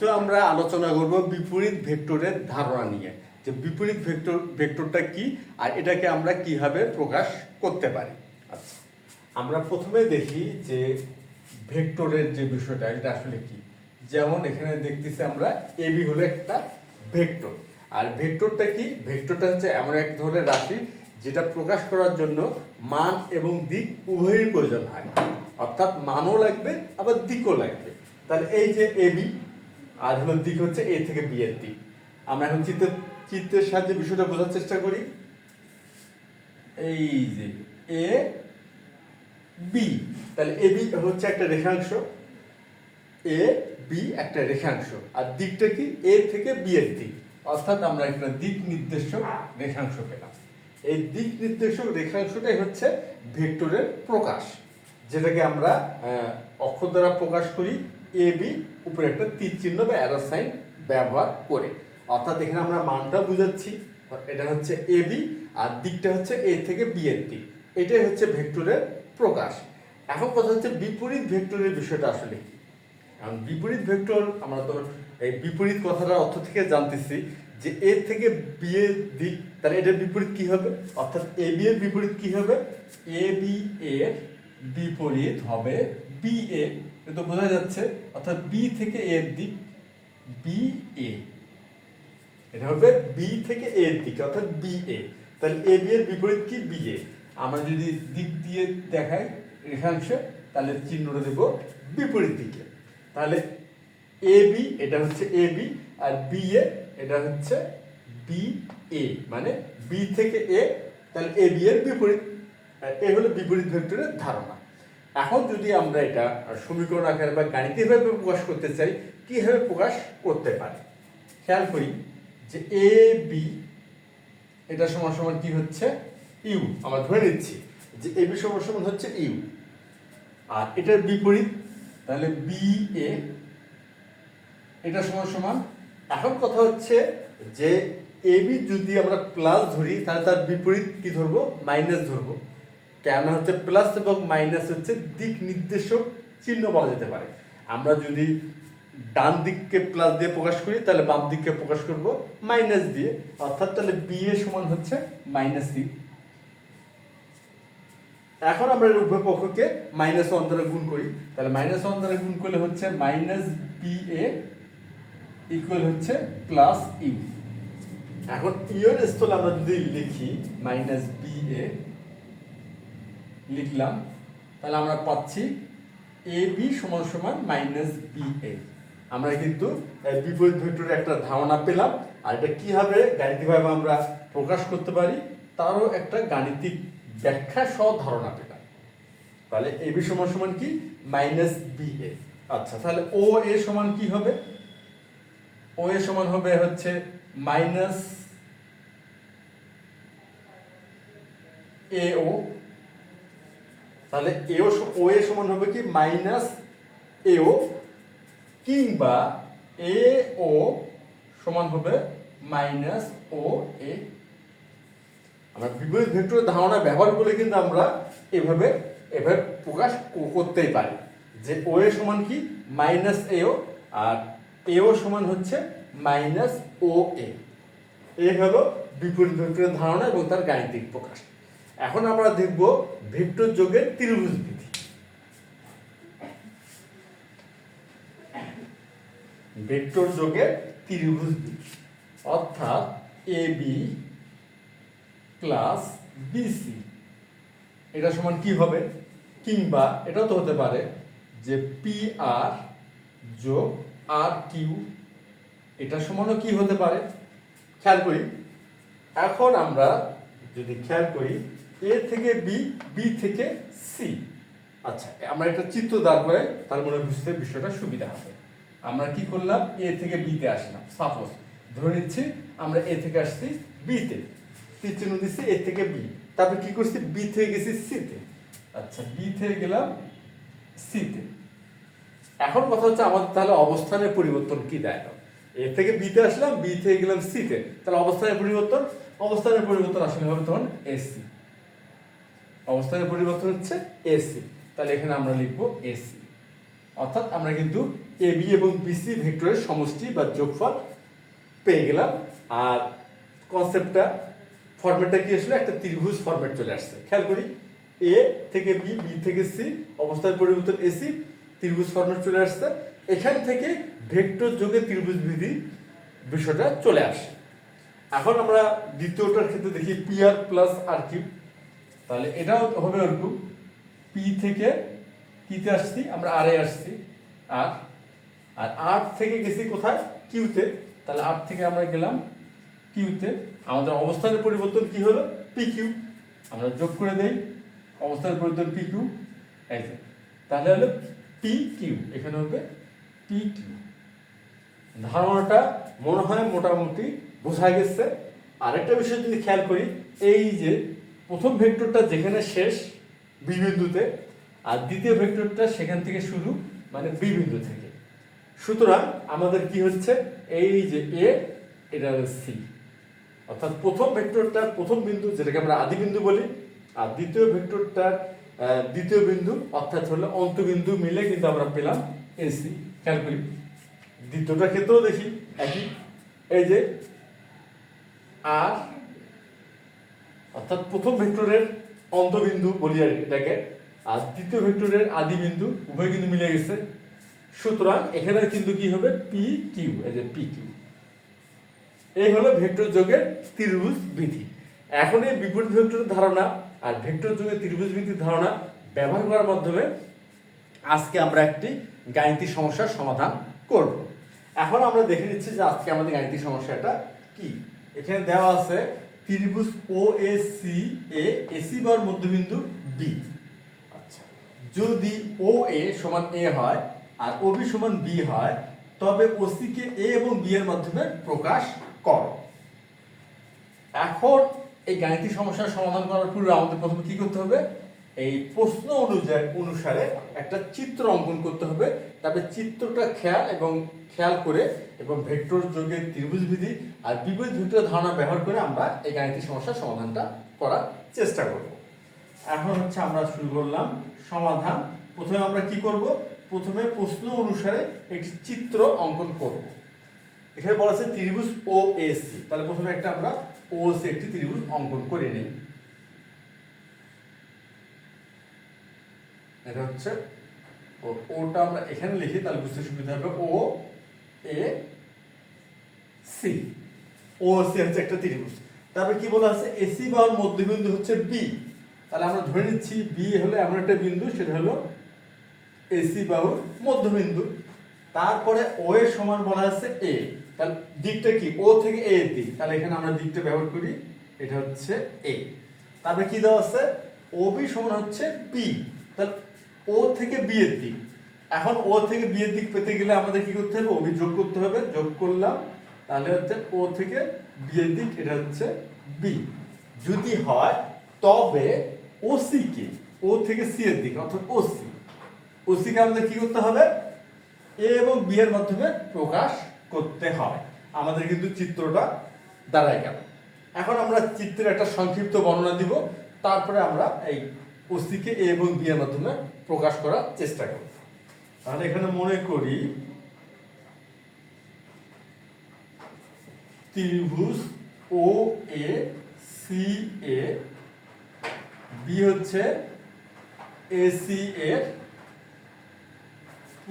তো আমরা আলোচনা করব বিপরীত ভেক্টরের ধারণা নিয়ে, যে বিপরীত ভেক্টর, ভেক্টরটা কি আর এটাকে আমরা কীভাবে প্রকাশ করতে পারি? আচ্ছা আমরা প্রথমে দেখি যে ভেক্টরের যে বিষয়টা, এটা আসলে কি? যেমন এখানে দেখতেছি আমরা এবি হলো একটা ভেক্টর। আর ভেক্টরটা কি? ভেক্টরটা হচ্ছে এমন এক ধরনের রাশি যেটা প্রকাশ করার জন্য মান এবং দিক উভয়ের প্রয়োজন হয়। অর্থাৎ মানও লাগবে, আবার দিকও লাগবে। তাহলে এই যে এবি আর দিক হচ্ছে এ থেকে বি এর দিক। আমরা এখন চিত্র, চিত্রের সাহায্যে বিষয়টা বোঝার চেষ্টা করি। এই যে এ, বি। তাহলে এ, বি হচ্ছে একটা রেখাংশ। এ, বি একটা রেখাংশ। আর দিকটা কি? এ থেকে বি এর দিক। অর্থাৎ আমরা একটা দিক নির্দেশক রেখাংশ পেলাম। এই দিক নির্দেশক রেখাংশটাই হচ্ছে ভেক্টরের প্রকাশ। যেটাকে আমরা অক্ষর দ্বারা প্রকাশ করি এ বি উপরে একটা তীর চিহ্ন বা অ্যারো সাইন ব্যবহার করে। অর্থাৎ এখানে আমরা মানটা বুঝাচ্ছি। এটা হচ্ছে এ বি আর দিকটা হচ্ছে এ থেকে বি এর দিক। এটাই হচ্ছে ভেক্টরের প্রকাশ। এখন কথা হচ্ছে বিপরীত ভেক্টরের বিষয়টা আসলে কি? কারণ বিপরীত ভেক্টর, আমরা তো এই বিপরীত কথাটার অর্থ থেকে জানতেছি যে এ থেকে বি এর দিক, তাহলে এটার বিপরীত কি হবে? অর্থাৎ এ বি এর বিপরীত কি হবে? এ বি এর বিপরীত হবে বি এ তো বোঝা যাচ্ছে, অর্থাৎ বি থেকে এ এর দিক বি এ এটা হবে বি থেকে এ এর দিকে, অর্থাৎ বি এ তাহলে এ বি এর বিপরীত কি? বি এ আমরা যদি দিক দিয়ে দেখাই রেখাংশে, তাহলে চিহ্নটা দেব বিপরীত দিকে। তাহলে এ বি এটা হচ্ছে A B R B A এটা হচ্ছে বি এ মানে বি থেকে এ তাহলে এ বি এর বিপরীত। এ হলো বিপরীত ভেক্টরের ধারণা। এখন যদি আমরা এটা সমীকরণ আকারে বা গাণিতিকভাবে প্রকাশ করতে চাই, কীভাবে প্রকাশ করতে পারি? খেয়াল করি যে এ বি এটা সমান সমান কি হচ্ছে? ইউ আমরা ধরে নিচ্ছি যে এ বি সমান সমান হচ্ছে ইউ আর এটার বিপরীত, তাহলে বি এ এটা সমান সমান। এখন কথা হচ্ছে যে এ বি যদি আমরা প্লাস ধরি, তাহলে তার বিপরীত কি ধরবো? মাইনাস ধরবো। কেন হচ্ছে প্লাস এবং মাইনাস হচ্ছে দিক নির্দেশক চিহ্ন বলা যেতে পারে। আমরা যদি ডান দিককে প্লাস দিয়ে প্রকাশ করি, তাহলে বাম দিককে প্রকাশ করব মাইনাস দিয়ে। অর্থাৎ তাহলে বি এর সমান হচ্ছে মাইনাস সি এখন আমরা উভয় পক্ষকে মাইনাস ওয়ান দ্বারা গুণ করি। তাহলে মাইনাস ওয়ান দ্বারা গুণ করলে হচ্ছে মাইনাস বি এ ইকুয়াল হচ্ছে প্লাস ইউ এখন ইউর স্থলে আমরা যদি লিখি মাইনাস বি এ লিখলাম। তাহলে আমরা পাচ্ছি এ বি সমান সমান মাইনাস বি এ আমরা কিন্তু বিপরীত ভেক্টরের একটা ধারণা পেলাম। আর এটা কীভাবে গাণিতিকভাবে আমরা প্রকাশ করতে পারি। তারও একটা গাণিতিক ব্যাখ্যা সহ ধারণা পেলাম। তাহলে এ বি সমান সমান কি? মাইনাস বি এ আচ্ছা তাহলে ও এ সমান কি হবে? ও এ সমান হবে হচ্ছে মাইনাস এ ও তাহলে এও ও এ সমান হবে কি? মাইনাস এও কিংবা এ ও সমান হবে মাইনাস ও এ। আমরা বিপরীত ভেক্টরের ধারণা ব্যবহার করে কিন্তু আমরা এভাবে এভাবে প্রকাশ করতেই পারি যে ও এ সমান কি? মাইনাস এও আর এও সমান হচ্ছে মাইনাস ও এ। এই হলো বিপরীত ভেক্টরের ধারণা এবং তার গাণিতিক প্রকাশ। এখন আমরা দেখব ভেক্টর যোগের ত্রিভুজ বিধি। ভেক্টর যোগের ত্রিভুজ বিধি। অর্থাৎ এ বি প্লাস বিসি এটা সমান কি হবে? কিংবা এটাও তো হতে পারে যে পি আর যোগ আর কিউ এটা সমানও কি হতে পারে? খেয়াল করি। এখন আমরা যদি খেয়াল করি এ থেকে বি বি থেকে সি আচ্ছা আমরা একটা চিত্র দাঁড় করে তার মনে বুঝতে বিষয়টা সুবিধা হবে। আমরা কি করলাম? এ থেকে বিতে আসলাম। সাপোজ ধরে নিচ্ছি আমরা এ থেকে আসছি বিতে তীর চিহ্ন দিচ্ছি এ থেকে বি তারপর কি করছি? বি থেকে গেছি সিতে আচ্ছা বি থেকে গেলাম সিতে এখন কথা হচ্ছে আমাদের তাহলে অবস্থানের পরিবর্তন কি দেয়? এ থেকে বিতে আসলাম বি থেকে গেলাম সিতে তাহলে অবস্থানের পরিবর্তন? অবস্থানের পরিবর্তন আসলে হবে তখন এসি অবস্থানের পরিবর্তন হচ্ছে এসি তাহলে এখানে আমরা লিখব এসি অর্থাৎ আমরা কিন্তু এ বি এবং বিসি ভেক্টরের সমষ্টি বা যোগফল পেয়ে গেলাম। আর কনসেপ্টটা ফরম্যাটটা কি আসলে? একটা ত্রিভুজ ফরম্যাট চলে আসছে। খেয়াল করি এ থেকে বি বি থেকে সি অবস্থার পরিবর্তন এসি ত্রিভুজ ফরম্যাট চলে আসছে। এখান থেকে ভেক্টর যোগে ত্রিভুজ বিধি বিষয়টা চলে আসে। এখন আমরা দ্বিতীয়টার ক্ষেত্রে দেখি P R plus R Q তাহলে এটাও হবে ওরকম। পি থেকে কিতে আসছি, আমরা আর আসছি। আর আর আর থেকে গেছি কোথায়? কিউতে তাহলে আর থেকে আমরা গেলাম কিউতে আমাদের অবস্থানের পরিবর্তন কি হলো? পি কিউ আমরা যোগ করে দেই। অবস্থানের পরিবর্তন পি কিউ এই তাহলে হলো পি কিউ এখানে হবে পি কিউ ধারণাটা মনে হয় মোটামুটি বোঝা গেছে। আরেকটা বিষয় যদি খেয়াল করি, এই যে প্রথম ভেক্টরটা যেখানে শেষ বি বিন্দুতে, আর দ্বিতীয় ভেক্টরটা সেখান থেকে শুরু মানে বি বিন্দু থেকে। সুতরাং আমাদের কি হচ্ছে? এই যে এ এটা হলো সি অর্থাৎ প্রথম ভেক্টরটার প্রথম বিন্দু, যেটাকে আমরা আদি বিন্দু বলি, আর দ্বিতীয় ভেক্টরটার দ্বিতীয় বিন্দু, অর্থাৎ হলো অন্তবিন্দু মিলে কিন্তু আমরা পেলাম এসি খেয়াল করি, দ্বিতীয়টার ক্ষেত্রেও দেখি, একই। এই যে, আর অর্থাৎ প্রথম ভেক্টরের অন্তবিন্দু বলি আর এটাকে, আর দ্বিতীয় ভেক্টরের আদি বিন্দু উভয় কিন্তু মিলে গেছে। সুতরাং এখানে কিন্তু কি হবে? পি কিউ এই যে পি কিউ এই হলো ভেক্টর যোগের ত্রিভুজ বিধি। এখন এই বিপরীত ভেক্টরের ধারণা আর ভেক্টর যোগের ত্রিভুজ বিধির ধারণা ব্যবহার করার মাধ্যমে আজকে আমরা একটি গাণিতিক সমস্যার সমাধান করব। এখন আমরা দেখে নিচ্ছি যে আজকে আমাদের গাণিতিক সমস্যাটা কি। এখানে দেওয়া আছে ত্রিভুজ ও এ সি এ এসি বার মধ্যবিন্দু বি আচ্ছা যদি ও এ সমান এ হয় আর ও বি সমান বি হয়, তবে ওসি কে এ এবং বি এর মাধ্যমে প্রকাশ কর। এখন এই গাণিতিক সমস্যার সমাধান করার পূর্বে আমাদের প্রথমে কি করতে হবে? এই প্রশ্ন অনুযায়ী অনুসারে একটা চিত্র অঙ্কন করতে হবে। তবে চিত্রটা খেয়াল এবং খেয়াল করে এবং ভেক্টর যোগে ত্রিভুজ বিধি আর বিপরীত ভেক্টর ধারণা ব্যবহার করে আমরা এই গাণিতিক সমস্যার সমাধানটা করার চেষ্টা করব। এখন হচ্ছে আমরা শুরু করলাম সমাধান। প্রথমে আমরা কি করব? প্রথমে প্রশ্ন অনুসারে একটি চিত্র অঙ্কন করব। এখানে বলা আছে ত্রিভুজ ও এসি তাহলে প্রথমে একটা আমরা ও সি একটি ত্রিভুজ অঙ্কন করে নিই। এটা হচ্ছে ওটা আমরা এখানে লিখি, তাহলে বুঝতে সুবিধা হবে, ও, এ, সি। ও, সি হচ্ছে একটা ত্রিভুজ। তারপরে কি বলা আছে? এসি বা ওর মধ্যবিন্দু হচ্ছে বি। তাহলে আমরা ধরে নিচ্ছি, বি হলো এমন একটা বিন্দু, সেটা হলো এসি বাহুর মধ্যবিন্দু। তারপরে ও এর সমান বলা আছে এ। তাহলে দিকটা কি? ও থেকে এ দিক। তাহলে এখানে আমরা দিকটা ব্যবহার করি, এটা হচ্ছে এ। তারপরে কি দেওয়া আছে? ও বি সমান হচ্ছে বি। তাহলে ও থেকে বিয়ের দিক। এখন ও থেকে বিয়ের দিক পেতে গেলে আমাদের কি করতে হবে? অভি যোগ করতে হবে। যোগ করলাম, তাহলে হচ্ছে ও থেকে বি এর দিক, এটা হচ্ছে বি যদি হয়, তবে ও সি কে ও থেকে সি এর দিক, অর্থাৎ ও সি ও সি কে আমাদের কি করতে হবে? এ এবং বি এর মাধ্যমে প্রকাশ করতে হয়। আমাদের কিন্তু চিত্রটা দাঁড়ায় গেল। এখন আমরা চিত্রের একটা সংক্ষিপ্ত বর্ণনা দিব। তারপরে আমরা এই ওসিকে এ এবং বি এর মাধ্যমে প্রকাশ করার চেষ্টা করব। তাহলে এখানে মনে করি ত্রিভুজ ও এ সি এ বি হচ্ছে এ সি এর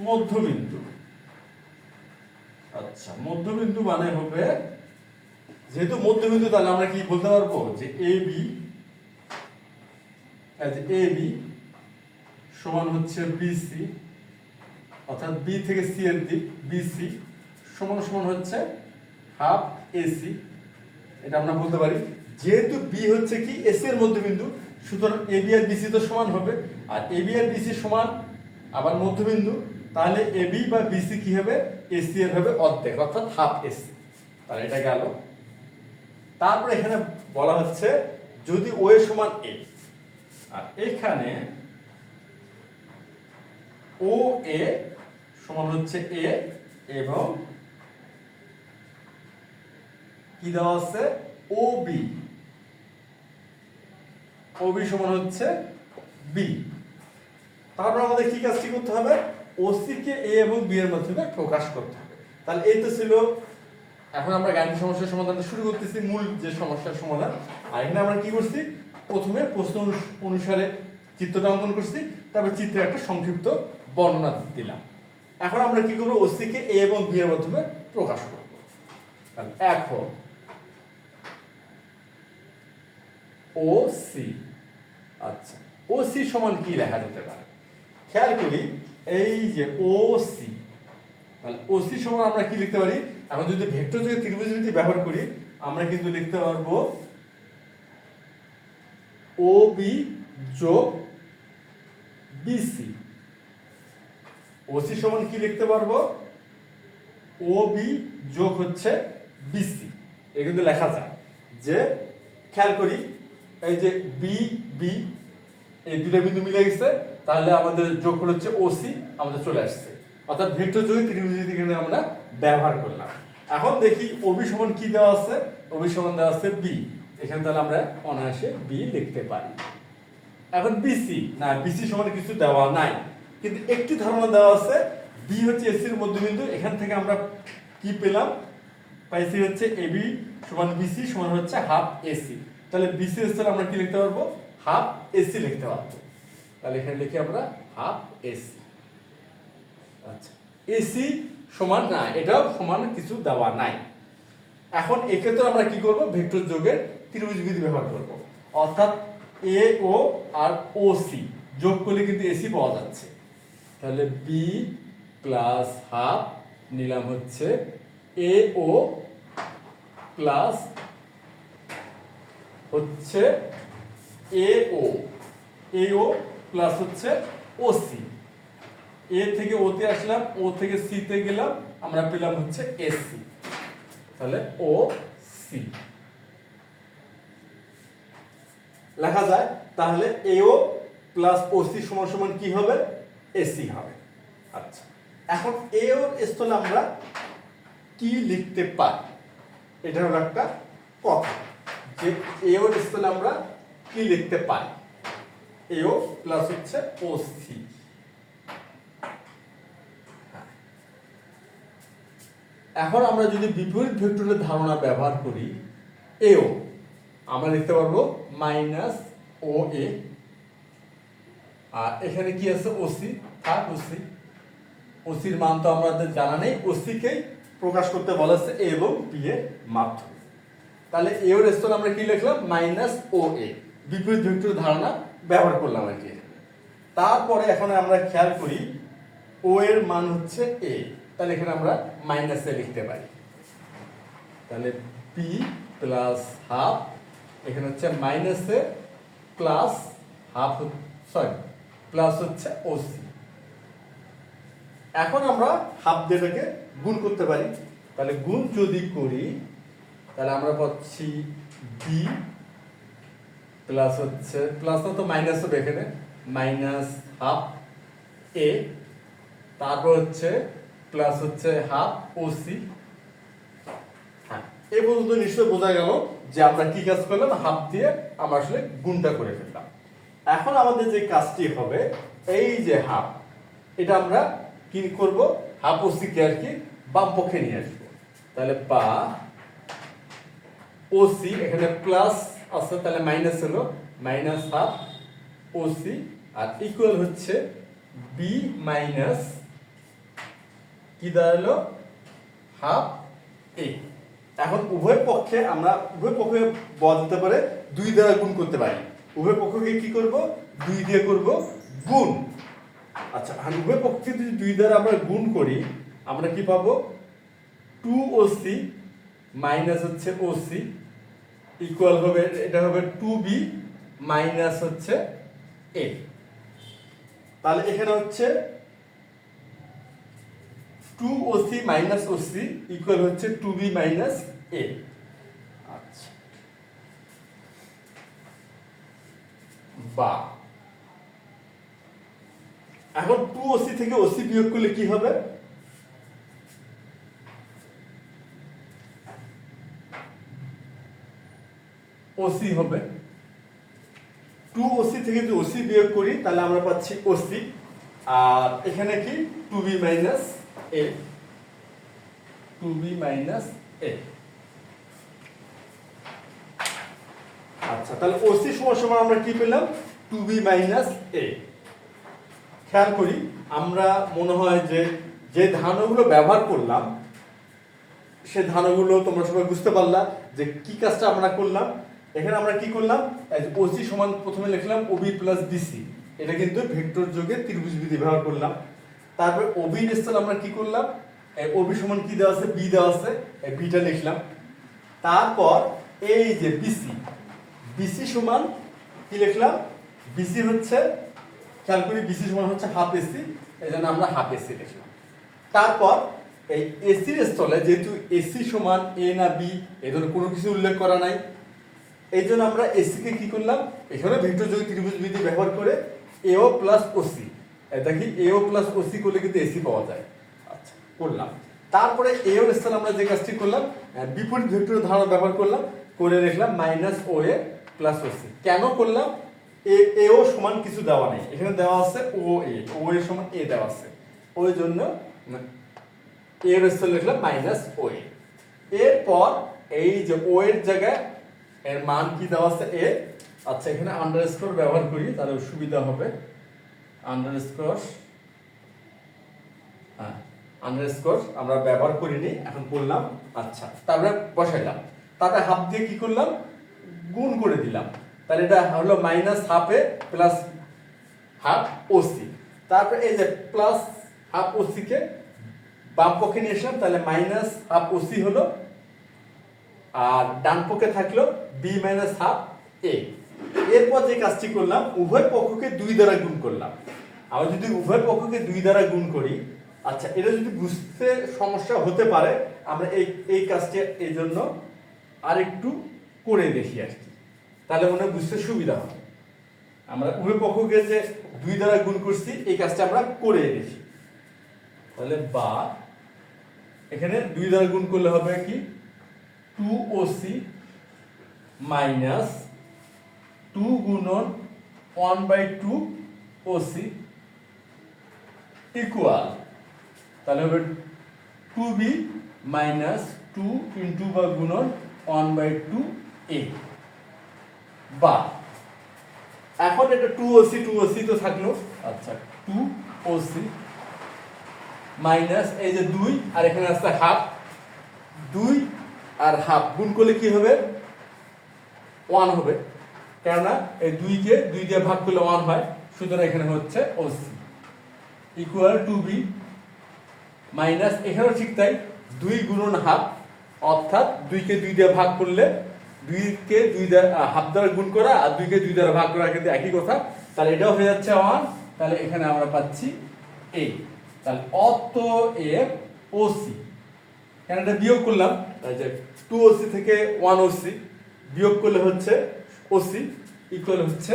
মধ্যবিন্দু। আচ্ছা মধ্যবিন্দু মানে হবে, যেহেতু মধ্যবিন্দু তাহলে আমরা কি বলতে পারব? যে এ বি এ বি সমান হচ্ছে বিসি অর্থাৎ বি থেকে সি এর দিক বিসি সমান সমান হচ্ছে হাফ এসি এটা আমরা বলতে পারি। যেহেতু বি হচ্ছে কি এসি এর মধ্যবিন্দু, সুতরাং এ বি আর বিসি তো সমান হবে। আর এ বি আর বিসি সমান আবার মধ্যবিন্দু, তাহলে এ বি বা বিসি কি হবে? এসি এর হবে অর্ধেক, অর্থাৎ হাফ এসি তাহলে এটা গেল। তারপরে এখানে বলা হচ্ছে যদি ও সমান এ আর এখানে ও, এ সমান হচ্ছে এ এবং কি দেওয়া আছে? ও, বি। ও, বি সমান হচ্ছে বি। তারপর আমাদের কি কাজটি করতে হবে? ওসি কে এ এবং বি এর মাধ্যমে প্রকাশ করতে হবে। তাহলে এই তো ছিল। এখন আমরা গাণিতিক সমস্যার সমাধানটা শুরু করতেছি, মূল যে সমস্যার সমাধান। আর এখানে আমরা কি করছি? প্রথমে প্রশ্ন অনুস- অনুসারে চিত্রটা অঙ্কন করছি, তারপর চিত্রের একটা সংক্ষিপ্ত বর্ণনা দিলাম। এখন আমরা কি করব? ওসি কে এ এবং বি এর মাধ্যমে প্রকাশ করব। এখন ও সি আচ্ছা ও সি সমান কি লেখা যেতে পারে? খেয়াল করি, এই যে ও সি তাহলে ও সি সমান আমরা কি লিখতে পারি? আমরা যদি ভেক্টর যদি ত্রিভুজ ব্যবহার করি, আমরা কিন্তু লিখতে পারব ও বি যোগ বিসি ওসি সমান কি লিখতে পারব? ও বি যোগ হচ্ছে বিসি এ কিন্তু লেখা যায় যে, খেয়াল করি, এই যে বি বি এই দুটো বিন্দু মিলে গেছে, তাহলে আমাদের যোগফল হচ্ছে ওসি আমাদের চলে আসছে। অর্থাৎ ভেক্টর যোগে ত্রিভুজ আমরা ব্যবহার করলাম। এখন দেখি ওবি সমান কি দেওয়া আছে? ওবি সমান দেওয়া আছে বি এখানে তাহলে আমরা অনায়াসে বি লিখতে পারি। এখন বিসি না বিসি সমান কিছু দেওয়া নাই। কিন্তু একটি ধারণা দেওয়া আছে বি হচ্ছে এসির মধ্যবিন্দু, এখান থেকে আমরা কি পেলাম? পাইছি হচ্ছে এবি সমান বিসি সমান হচ্ছে হাফ এসি তাহলে বিসি এসি আমরা কি লিখতে পারব? হাফ এসি লিখতে পারব। তাহলে এখানে লিখি আমরা হাফ এসি আচ্ছা এসি সমান, না, এটাও সমান কিছু দেওয়া নাই। এখন এক্ষেত্রে আমরা কি করব? ভেক্টর যোগের ত্রিভুজ বিধি ব্যবহার করব। অর্থাৎ এ ও আর ও সি যোগ করলে কিন্তু এসি পাওয়া যাচ্ছে। তাহলে বি প্লাস হাফ নিলাম হচ্ছে এ ও প্লাস হচ্ছে এ ও এ ও প্লাস হচ্ছে ও সি এ থেকে ওতে আসলাম ও থেকে সি তে গেলাম, আমরা পেলাম হচ্ছে এসি তাহলে ও সি লেখা যায়, তাহলে এও প্লাস ওসি সমান সমান কি হবে? এসি হবে। আচ্ছা এখন এওর স্থলে আমরা কি লিখতে পারি? এটা হলো একটা কথা, যে এওর স্থলে আমরা কি লিখতে পারি? এও প্লাস হচ্ছে ওসি এখন আমরা যদি বিপরীত ভেক্টরের ধারণা ব্যবহার করি এও আমরা লিখতে পারব মাইনাস ও এ। আর এখানে কি আছে? ওসি থাক ওসি ওসির মান তো আমাদের জানা নেই। ওসিকেই প্রকাশ করতে বলা হচ্ছে এ এবং বি এর মাধ্যমে। তাহলে এ ওর স্থলে আমরা কি লিখলাম? Minus O A. বিপরীত ভেক্টর ধারণা ব্যবহার করলাম আর কি তারপরে এখন আমরা খেয়াল করি, ও এর মান হচ্ছে এ। তাহলে এখানে আমরা মাইনাস এ লিখতে পারি। তাহলে পি প্লাস হাফ এখানে হচ্ছে minus A plus half sorry plus হচ্ছে ওসি এখন আমরা হাফ দিয়েটাকে গুণ করতে পারি। তাহলে গুণ যদি করি, তাহলে আমরা পাচ্ছি বি প্লাস হচ্ছে প্লাস তো মাইনাস হবে এখানে মাইনাস হাফ এ তারপর হচ্ছে প্লাস হচ্ছে হাফ ওসি হ্যাঁ এই পর্যন্ত নিশ্চয় বোঝা গেল। যে আমরা কি কাজ করলাম? হাফ দিয়ে আমরা আসলে গুণটা করে ফেললাম। এখন আমাদের যে কাজটি হবে, এই যে হাফ এটা আমরা কি করব? হাফ ওসি কে আর কি বাম পক্ষে নিয়ে আসব। তাহলে বা ওসি এখানে প্লাস আছে, তাহলে মাইনাস হলো মাইনাস হাফ ওসি আর ইকুয়াল হচ্ছে বি মাইনাস কি দাঁড়াল? হাফ এ এখন উভয় পক্ষে আমরা, উভয় পক্ষে বলতে পারে, দুই দ্বারা গুণ করতে পারি। উভয় পক্ষকে কি করব? দুই দিয়ে করব গুণ। আচ্ছা আর উভয় পক্ষে যদি দুই দ্বারা আমরা গুণ করি, আমরা কি পাবো? টু ও সি মাইনাস হচ্ছে ও সি ইকুয়াল হবে, এটা হবে টু বি মাইনাস হচ্ছে এ তাহলে এখানে হচ্ছে two O C minus O C equal হচ্ছে টু বি মাইনাস এ আচ্ছা। বা। এখন টু ও সি থেকে ও সি বিয়োগ করলে কি হবে? ওসি হবে। টু ওসি থেকে যদি ওসি বিয়োগ করি তাহলে আমরা পাচ্ছি ওসি আর এখানে কি? Two B minus two B minus A আচ্ছা তাহলে ওসি সমান সমান আমরা কি পেলাম? টু বি মাইনাস খেয়াল করি, আমরা মনে হয় যে যে ধারণাগুলো ব্যবহার করলাম, সে ধারণাগুলো তোমরা সবাই বুঝতে পারলা যে কি কাজটা আমরা করলাম। এখানে আমরা কি করলাম? ওসি সমান প্রথমে লিখলাম ওবি প্লাস বিসি এটা কিন্তু ভেক্টর যোগে ত্রিভুজ বিধি ব্যবহার করলাম। তারপরে ওবি স্থান আমরা কি করলাম? ওবি সমান কি দেওয়া আছে? বি দেওয়া আছে। বিটা লিখলাম। তারপর এই যে বিসি বিসি সমান কি লিখলাম? বিসি হচ্ছে, খেয়াল করি বিসি সমান হচ্ছে হাফ এসি এই জন্য আমরা হাফ এসি লিখলাম। তারপর এই এসির স্থলে যেহেতু এসি সমান এ না বি এই ধরনের কোনো কিছু উল্লেখ করা নাই। এই জন্য আমরা এসিকে কি করলাম? এখানে ভেক্টর যোগ ত্রিভুজ বিধি ব্যবহার করে এও প্লাস ওসি দেখি এও প্লাস ওসি করলে কিন্তু এসি পাওয়া যায়। আচ্ছা করলাম। তারপরে এও স্থানে আমরা যে কাজটি করলাম বিপরীত ভেক্টর ধারণা ব্যবহার করলাম করে লিখলাম minus O A plus OC কেন করলাম? এ এও সমান কিছু দেওয়া নেই। এখানে দেওয়া আছে ও এ ও এ সমান এ দেওয়া আছে। ওই জন্য এর স্থলে লিখলাম মাইনাস ও এ এরপর এই যে ও এর জায়গায় এর মান কি দেওয়া আছে এ আচ্ছা এখানে আন্ডারস্কোর ব্যবহার করি তাহলে সুবিধা হবে। আন্ডারস্কোর হ্যাঁ আন্ডারস্কোর আমরা ব্যবহার করিনি, এখন করলাম আচ্ছা তারপরে বসাইলাম। তারপরে হাফ দিয়ে কি করলাম? গুণ করে দিলাম। তাহলে এটা হলো minus half plus half OC তারপরে এই যে প্লাস হাফ ওসি কে বাম পক্ষে নিয়ে আসলাম তাহলে মাইনাস হাফ ওসি হলো, আর ডান পক্ষে থাকল বি মাইনাস হাফ এ এরপর যে কাজটি করলাম, উভয় পক্ষকে দুই দ্বারা গুণ করলাম। আমরা যদি উভয় পক্ষকে দুই দ্বারা গুণ করি আচ্ছা এটা যদি বুঝতে সমস্যা হতে পারে, আমরা এই এই কাজটি এই জন্য আরেকটু করে দেখি আর কি। তাহলে মনে বুঝতে সুবিধা হবে। আমরা উভয় পক্ষকে যে দুই দ্বারা গুণ করছি, এই কাজটা আমরা করে দেখি। তাহলে বা, এখানে দুই দ্বারা গুণ করলে হবে কি? Two O C minus two গুণন one by two O C equal তাহলে হবে two B minus two into বা গুণন ওয়ান বাই টু এ। বা, এখন এটা two O C two O C তো থাকল। আচ্ছা টু ও সি মাইনাস এই যে দুই, আর এখানে আছে হাফ। দুই আর হাফ, গুণ করলে কি হবে? ওয়ান হবে। কেননা এই দুইকে দুই দিয়ে ভাগ করলে ওয়ান হয়, সুতরাং এখানে হচ্ছে OC equal to B minus এখানেও ঠিক তাই, দুই গুণন হাফ, অর্থাৎ দুইকে দুই দিয়ে ভাগ করলে দুই দ্বারা হাফ দ্বারা গুণ করা আর দুইকে দুই দ্বারা ভাগ করা কিন্তু একই কথা, তাহলে এটাও হয়ে যাচ্ছে ওয়ান তাহলে এখানে আমরা পাচ্ছি এই তাহলে অত এর ওসি কেন এটা বিয়োগ করলাম যে টু ওসি থেকে ওয়ান ওসি বিয়োগ করলে হচ্ছে ওসি ইকুয়াল হচ্ছে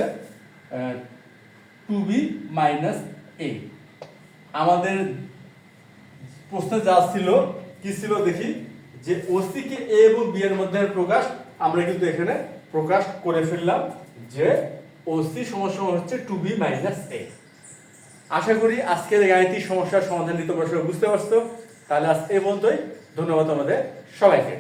টু বি মাইনাস এ আমাদের প্রশ্নে যা ছিল, কি ছিল দেখি? যে ওসি কে এ এবং বি এর মধ্যে প্রকাশ, আমরা কিন্তু এখানে প্রকাশ করে ফেললাম যে ওসি সমস্যা হচ্ছে টু বি মাইনাস এ আশা করি আজকের গাণিতিক সমস্যার সমাধান নিতে তোমরা বুঝতে পারছ? তাহলে আজ এ পর্যন্তই। ধন্যবাদ আমাদের সবাইকে।